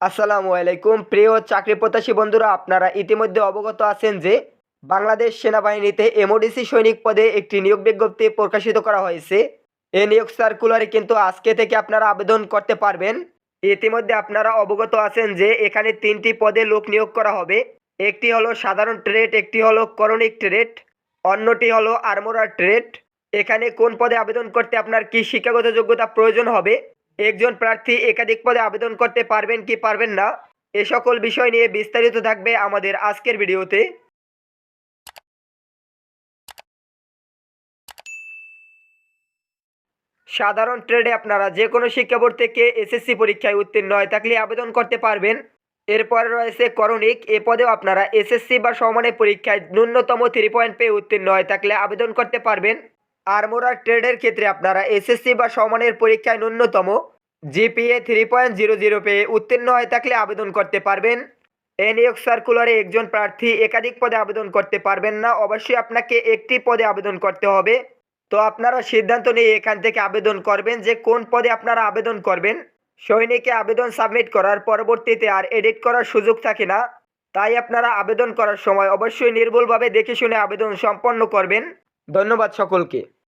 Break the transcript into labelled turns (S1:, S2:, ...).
S1: আসসালামু আলাইকুম। প্রিয় চাকরি প্রত্যাশী বন্ধুরা, আপনারা ইতিমধ্যে অবগত আছেন যে বাংলাদেশ সেনাবাহিনীতে এমওডিসি সৈনিক পদে একটি নিয়োগ বিজ্ঞপ্তি প্রকাশিত করা হয়েছে। এই নিয়োগ সার্কুলারে কিন্তু আজকে থেকে আপনারা আবেদন করতে পারবেন। ইতিমধ্যে আপনারা অবগত আছেন যে এখানে তিনটি পদে লোক নিয়োগ করা হবে। একটি হলো সাধারণ ট্রেড, একটি হলো করণিক ট্রেড, অন্যটি হলো আর্মোরার ট্রেড। এখানে কোন পদে আবেদন করতে আপনার কি শিক্ষাগত যোগ্যতা প্রয়োজন হবে? একজন প্রার্থী একাধিক পদে আবেদন করতে পারবেন কি পারবেন না, এ সকল বিষয় নিয়ে বিস্তারিত থাকবে আমাদের আজকের ভিডিওতে। সাধারণ ট্রেডে আপনারা যে কোনো শিক্ষা থেকে এসএসসি পরীক্ষায় উত্তীর্ণ হয় থাকলে আবেদন করতে পারবেন। এরপরে রয়েছে করণিক, এ পদেও আপনারা এসএসসি বা সমানের পরীক্ষায় ন্যূনতম থ্রি পয়েন্ট পেয়ে উত্তীর্ণ হয় থাকলে আবেদন করতে পারবেন। আরমোরার ট্রেডের ক্ষেত্রে আপনারা এসএসসি বা সমানের পরীক্ষায় ন্যূনতম GPA three point zero zero পেয়ে উত্তীর্ণ হয়ে থাকলে আবেদন করতে পারবেন। এ নিয়োগ সার্কুলারে একজন প্রার্থী একাধিক পদে আবেদন করতে পারবেন না, অবশ্যই আপনাকে একটি পদে আবেদন করতে হবে। তো আপনারা সিদ্ধান্ত নিয়ে এখান থেকে আবেদন করবেন যে কোন পদে আপনারা আবেদন করবেন। সৈনিকে আবেদন সাবমিট করার পরবর্তীতে আর এডিট করার সুযোগ থাকে না। তাই আপনারা আবেদন করার সময় অবশ্যই নির্ভুলভাবে দেখে শুনে আবেদন সম্পন্ন করবেন। ধন্যবাদ সকলকে।